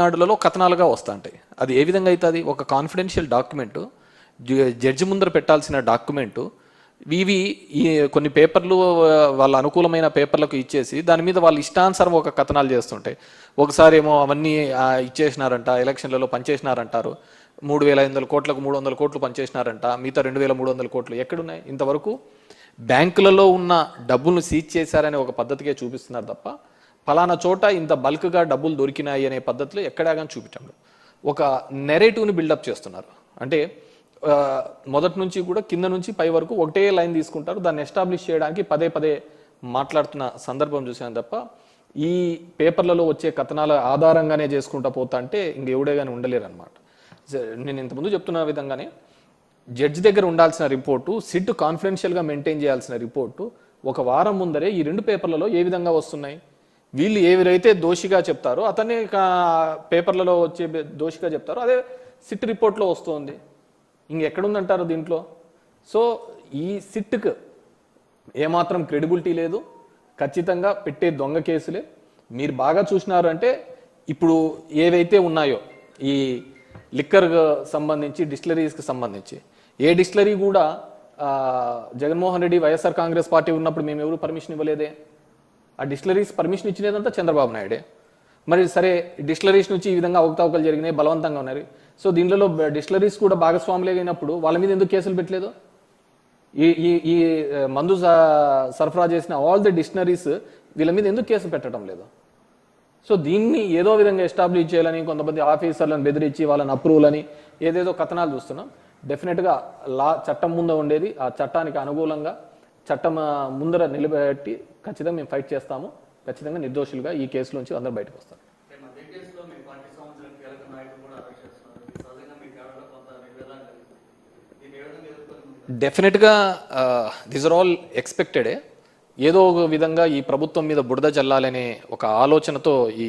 నాడులలో కథనాలుగా వస్తుంటాయి. అది ఏ విధంగా అవుతుంది ఒక కాన్ఫిడెన్షియల్ డాక్యుమెంట్ జడ్జి ముందర పెట్టాల్సిన డాక్యుమెంటు ఇవి ఈ కొన్ని పేపర్లు వాళ్ళ అనుకూలమైన పేపర్లకు ఇచ్చేసి దాని మీద వాళ్ళు ఇష్టానుసారం ఒక కథనాలు చేస్తుంటాయి. ఒకసారి ఏమో అవన్నీ ఇచ్చేసినారంట ఎలక్షన్లలో పనిచేసినారంటారు. మూడు వేల ఐదు వందల కోట్లకు మూడు వందల కోట్లు పనిచేసినారంట మిగతా రెండు వేల మూడు వందల కోట్లు ఎక్కడున్నాయి? ఇంతవరకు బ్యాంకులలో ఉన్న డబ్బులను సీజ్ చేశారనే ఒక పద్ధతికే చూపిస్తున్నారు తప్ప ఫలానా చోట ఇంత బల్క్గా డబ్బులు దొరికినాయి అనే పద్ధతిలో ఎక్కడా కానీ చూపించండి. ఒక నెరేటివ్ని బిల్డప్ చేస్తున్నారు. అంటే మొదటి నుంచి కూడా కింద నుంచి పై వరకు ఒకటే లైన్ తీసుకుంటారు. దాన్ని ఎస్టాబ్లిష్ చేయడానికి పదే పదే మాట్లాడుతున్న సందర్భం చూసాను తప్ప ఈ పేపర్లలో వచ్చే కథనాల ఆధారంగానే చేసుకుంటా పోతా అంటే ఇంక ఎవడే కానీ ఉండలేరు అనమాట నేను ఇంతకుముందు చెప్తున్న విధంగానే జడ్జి దగ్గర ఉండాల్సిన రిపోర్టు సిట్ కాన్ఫిడెన్షియల్గా మెయింటైన్ చేయాల్సిన రిపోర్టు ఒక వారం ముందరే ఈ రెండు పేపర్లలో ఏ విధంగా వస్తున్నాయి? వీళ్ళు ఏవిరైతే దోషిగా చెప్తారో అతన్ని కా- పేపర్లలో వచ్చే దోషిగా చెప్తారో అదే సిట్ రిపోర్ట్లో వస్తుంది. ఇంకెక్కడుందంటారు దీంట్లో? సో ఈ సిట్కు ఏమాత్రం క్రెడిబిలిటీ లేదు. ఖచ్చితంగా పెట్టే దొంగ కేసులే. మీరు బాగా చూసినారు అంటే ఇప్పుడు ఏవైతే ఉన్నాయో ఈ లిక్కర్ సంబంధించి డిస్టిలరీస్కి సంబంధించి ఏ డిస్టిలరీ కూడా Jaganmohan Reddy YSR Congress party ఉన్నప్పుడు మేము ఎవరు పర్మిషన్ ఇవ్వలేదే? ఆ డిస్టిలరీస్ పర్మిషన్ ఇచ్చినదంతా చంద్రబాబు నాయుడే. మరి సరే డిస్టిలరీస్ నుంచి ఈ విధంగా అవకతవకలు జరిగినాయి బలవంతంగా ఉన్నారు. సో దీనిలో డిస్టిలరీస్ కూడా భాగస్వాములే అయినప్పుడు వాళ్ళ మీద ఎందుకు కేసులు పెట్టలేదు? ఈ ఈ ఈ మందు సరఫరా చేసిన ఆల్ ది డిక్షనరీస్ వీళ్ళ మీద ఎందుకు కేసు పెట్టడం లేదు? సో దీన్ని ఏదో విధంగా ఎస్టాబ్లిష్ చేయాలని కొంతమంది ఆఫీసర్లను బెదిరించి వాళ్ళని అప్రూవల్ అని ఏదేదో కథనాలు చూస్తున్నాం. డెఫినెట్గా లా చట్టం ముందు ఉండేది ఆ చట్టానికి అనుకూలంగా చట్టం ముందర నిలబెట్టి ఖచ్చితంగా మేము ఫైట్ చేస్తాము. ఖచ్చితంగా నిర్దోషులుగా ఈ కేసు నుంచి అందరూ బయటకు వస్తారు. డెఫినెట్గా దిస్ ఆర్ ఆల్ ఎక్స్పెక్టెడే ఏదో ఒక విధంగా ఈ ప్రభుత్వం మీద బురద చల్లాలనే ఒక ఆలోచనతో ఈ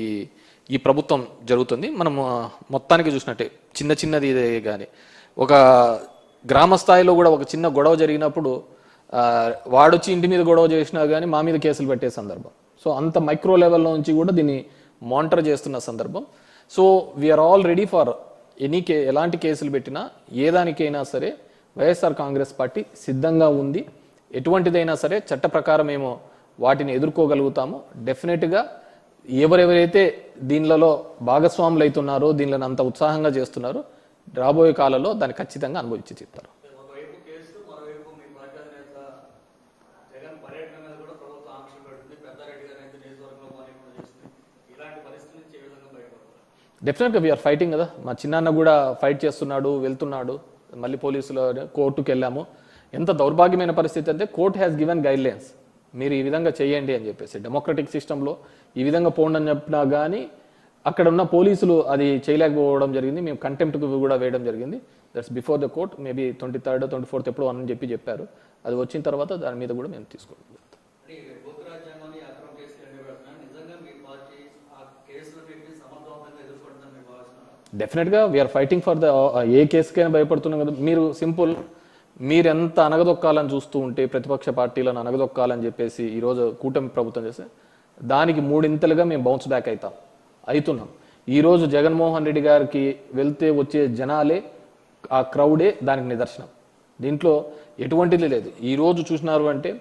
ఈ ప్రభుత్వం జరుగుతుంది. మనం మొత్తానికి చూసినట్టే చిన్న చిన్నది ఇదే కానీ ఒక గ్రామ స్థాయిలో కూడా ఒక చిన్న గొడవ జరిగినప్పుడు వాడొచ్చి ఇంటి మీద గొడవ చేసినా కానీ మా మీద కేసులు పెట్టే సందర్భం. సో అంత మైక్రో లెవెల్లో నుంచి కూడా దీన్ని మానిటర్ చేస్తున్న సందర్భం. So we're all ready for any కే ఎలాంటి కేసులు పెట్టినా ఏ దానికైనా సరే వైఎస్ఆర్ కాంగ్రెస్ పార్టీ సిద్ధంగా ఉంది. ఎటువంటిదైనా సరే చట్ట ప్రకారం మేము వాటిని ఎదుర్కోగలుగుతాము. డెఫినెట్గా ఎవరెవరైతే దీనిలలో భాగస్వాములు అవుతున్నారో దీనిలో అంత ఉత్సాహంగా చేస్తున్నారో రాబోయే కాలంలో దాన్ని ఖచ్చితంగా అనుభవించి చెప్తారు ఒకవైపు కేసు మరోవైపు మీ పార్టీ అధినేత జగన్ పర్యటన మీద కూడా ప్రభుత్వం ఆంక్షలు పెడుతుంది. పెద్దారెడ్డి గారు అయితే నియోజకవర్గంలో పర్యటన చేస్తుంది. ఇలాంటి పరిస్థితి నుంచి ఏ విధంగా బయటపడతారు? డెఫినెట్గా వీఆర్ ఫైటింగ్ కదా. మా చిన్నాన్న కూడా ఫైట్ చేస్తున్నాడు వెళ్తున్నాడు. మళ్ళీ పోలీసులు కోర్టుకు వెళ్ళాము. ఎంత దౌర్భాగ్యమైన పరిస్థితి అంటే court has given guidelines మీరు ఈ విధంగా చేయండి అని చెప్పేసి. డెమోక్రటిక్ సిస్టంలో ఈ విధంగా పోండి అని చెప్పినా కానీ అక్కడ ఉన్న పోలీసులు అది చేయలేకపోవడం జరిగింది. మేము కంటెంప్ట్కి కూడా వేయడం జరిగింది. That's before the court maybe twenty third twenty fourth ఎప్పుడు అని చెప్పి చెప్పారు. అది వచ్చిన తర్వాత దాని మీద కూడా మేము భావిస్తున్నారు డెఫినెట్గా వీఆర్ ఫైటింగ్ ఫర్ ద ఏ కేసుకైనా భయపడుతున్నాం కదా. మీరు సింపుల్ మీరు ఎంత అనగదొక్కాలని చూస్తూ ఉంటే ప్రతిపక్ష పార్టీలను అనగదొక్కాలని చెప్పేసి ఈరోజు కూటమి ప్రభుత్వం చేస్తే దానికి మూడింతలుగా మేము బౌన్స్ బ్యాక్ అవుతాం. అవుతున్నాం. ఈరోజు జగన్మోహన్ రెడ్డి గారికి వెళ్తే వచ్చే జనాలే ఆ క్రౌడే దానికి నిదర్శనం. దీంట్లో ఎటువంటిది లేదు. ఈరోజు చూసినారు అంటే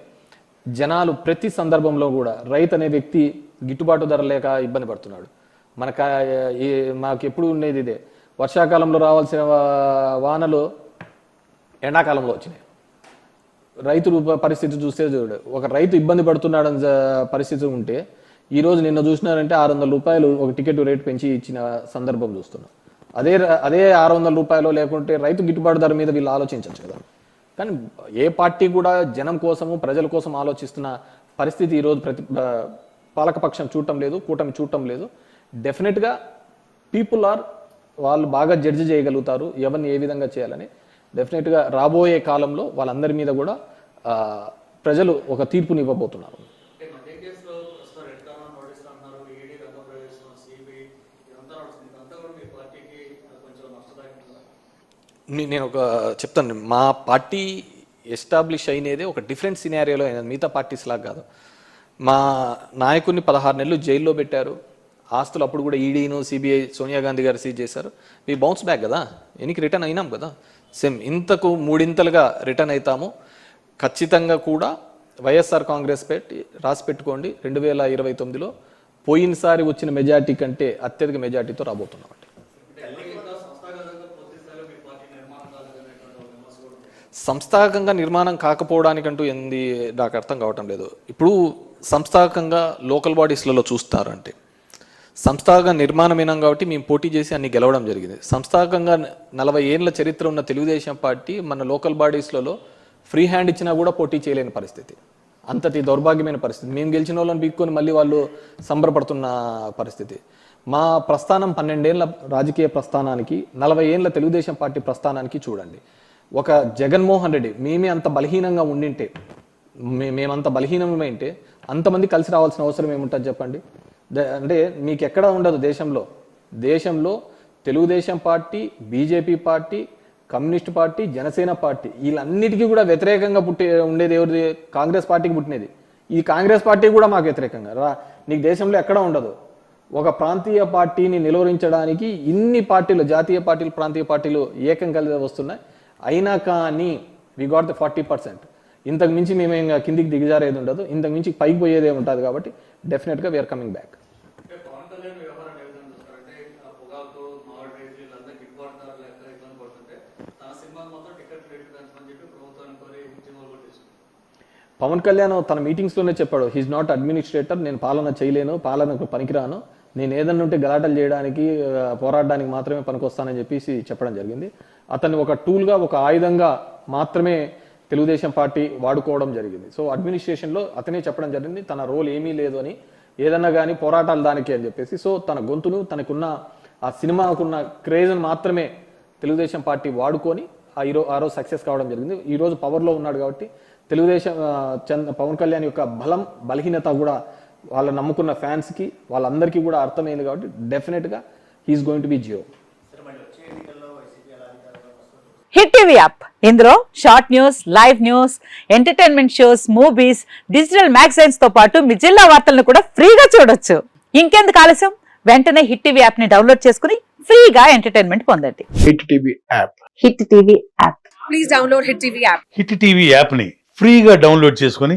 జనాలు ప్రతి సందర్భంలో కూడా రైతు అనే వ్యక్తి గిట్టుబాటు ధర లేక ఇబ్బంది పడుతున్నాడు. మనక మాకు ఎప్పుడు ఉండేది ఇదే. వర్షాకాలంలో రావాల్సిన వానలు ఎండాకాలంలో వచ్చినాయి. రైతులు పరిస్థితి చూస్తే చూడు ఒక రైతు ఇబ్బంది పడుతున్నాడని పరిస్థితి ఉంటే ఈ రోజు నిన్న చూసినారంటే ఆరు వందల రూపాయలు ఒక టికెట్ రేట్ పెంచి ఇచ్చిన సందర్భం చూస్తున్నాం. అదే అదే ఆరు వందల రూపాయలు లేకుంటే రైతు గిట్టుబాటు ధర మీద వీళ్ళు ఆలోచించవచ్చు కదా. కానీ ఏ పార్టీ కూడా జనం కోసము ప్రజల కోసం ఆలోచిస్తున్న పరిస్థితి ఈరోజు ప్రతి పాలకపక్షం చూడటం లేదు కూటమి చూడటం లేదు. డెఫినెట్గా పీపుల్ ఆర్ వాళ్ళు బాగా జడ్జి చేయగలుగుతారు ఎవరిని ఏ విధంగా చేయాలని. డెఫినెట్గా రాబోయే కాలంలో వాళ్ళందరి మీద కూడా ప్రజలు ఒక తీర్పుని నేను ఒక చెప్తాను. మా పార్టీ ఎస్టాబ్లిష్ అయినదే ఒక డిఫరెంట్ సినారియోలో అయినది. మిగతా పార్టీస్ లాగా కాదు. మా నాయకుడిని పదహారు నెలలు జైల్లో పెట్టారు. ఆస్తులు అప్పుడు కూడా ఈడీను సిబిఐ సోనియా గాంధీ గారు సీజ్ చేశారు. మీ బౌన్స్ బ్యాక్ కదా? ఎనికి రిటర్న్ అయినాం కదా? సేమ్ ఇంతకు మూడింతలుగా రిటర్న్ అవుతాము ఖచ్చితంగా కూడా వైఎస్ఆర్ కాంగ్రెస్ పెట్టి రాసి పెట్టుకోండి. రెండు వేల ఇరవై తొమ్మిదిలో పోయినసారి వచ్చిన మెజార్టీ కంటే అత్యధిక మెజార్టీతో రాబోతున్నాం ఇంకా సంస్థాగతంగా పూర్తి స్థాయిలో మీ పార్టీ నిర్మాణం కాలేదనేటువంటి ఒక విమర్శ కూడా ఉంది. సంస్థాగతంగా నిర్మాణం కాకపోవడానికంటూ ఏంది నాకు అర్థం కావటం లేదు. ఇప్పుడు సంస్థాగతంగా లోకల్ బాడీస్లలో చూస్తారంటే సంస్థాగత నిర్మాణమైనాం కాబట్టి మేము పోటీ చేసి అన్ని గెలవడం జరిగింది. సంస్థాగతంగా నలభై ఏళ్ళ చరిత్ర ఉన్న తెలుగుదేశం పార్టీ మన లోకల్ బాడీస్లలో ఫ్రీ హ్యాండ్ ఇచ్చినా కూడా పోటీ చేయలేని పరిస్థితి. అంతటి దౌర్భాగ్యమైన పరిస్థితి. మేము గెలిచిన వాళ్ళని పీక్కొని మళ్ళీ వాళ్ళు సంబరపడుతున్న పరిస్థితి. మా ప్రస్థానం పన్నెండేళ్ళ రాజకీయ ప్రస్థానానికి నలభై ఏళ్ళ తెలుగుదేశం పార్టీ ప్రస్థానానికి చూడండి. ఒక జగన్మోహన్ రెడ్డి మేమే అంత బలహీనంగా ఉండింటే మే- మేమంత బలహీనమైంటే అంతమంది కలిసి రావాల్సిన అవసరం ఏముంటుంది చెప్పండి? అంటే మీకు ఎక్కడ ఉండదు దేశంలో. దేశంలో Telugu Desam party BJP party communist party Janasena party వీళ్ళన్నిటికీ కూడా వ్యతిరేకంగా పుట్టే ఉండేది ఎవరిది? కాంగ్రెస్ పార్టీకి పుట్టినది. ఈ కాంగ్రెస్ పార్టీ కూడా మాకు వ్యతిరేకంగా. రా నీకు దేశంలో ఎక్కడ ఉండదు. ఒక ప్రాంతీయ పార్టీని నిలువరించడానికి ఇన్ని పార్టీలు జాతీయ పార్టీలు ప్రాంతీయ పార్టీలు ఏకం కలిసి వస్తున్నాయి. అయినా కానీ we got the forty percent ఇంతకు మించి మేము ఇంకా కిందికి దిగజారేది ఉండదు. ఇంతకు మించి పైకి పోయేదే ఉంటుంది కాబట్టి డెఫినెట్గా we're coming back Pawan Kalyan తన మీటింగ్స్లోనే చెప్పాడు హీస్ నాట్ అడ్మినిస్ట్రేటర్ నేను పాలన చేయలేను పాలనకు పనికిరాను నేను ఏదన్నా ఉంటే గలాటలు చేయడానికి పోరాడడానికి మాత్రమే పనికొస్తానని చెప్పేసి చెప్పడం జరిగింది. అతన్ని ఒక టూల్గా ఒక ఆయుధంగా మాత్రమే తెలుగుదేశం పార్టీ వాడుకోవడం జరిగింది. సో అడ్మినిస్ట్రేషన్లో అతనే చెప్పడం జరిగింది తన రోల్ ఏమీ లేదు అని. ఏదన్నా కానీ పోరాటాలు దానికి అని చెప్పేసి. సో తన గొంతును తనకున్న ఆ సినిమాకున్న క్రేజ్ను మాత్రమే తెలుగుదేశం పార్టీ వాడుకొని ఆ ఈరో ఆ రోజు సక్సెస్ కావడం జరిగింది. ఈరోజు పవర్లో ఉన్నాడు కాబట్టి తెలుగుదేశం చంద్ పవన్ కళ్యాణ్ యొక్క బలం బలహీనత కూడా వాళ్ళ నమ్ముకున్న ఫ్యాన్స్కి వాళ్ళందరికీ కూడా అర్థమైంది కాబట్టి డెఫినెట్గా he is going to be Jio Hit TV app. ఇందులో short news live news entertainment shows movies digital మ్యాగజైన్స్తో పాటు మీ జిల్లా వార్తలను కూడా ఫ్రీగా చూడొచ్చు. ఇంకెందుకు ఆలస్యం? వెంటనే హిట్ టీవీ యాప్ని డౌన్లోడ్ చేసుకుని ఫ్రీగా ఎంటర్టైన్మెంట్ పొందండి. Hit TV app. Hit TV app. Please download Hit TV app. Hit TV యాప్ని ఫ్రీగా డౌన్లోడ్ చేసుకొని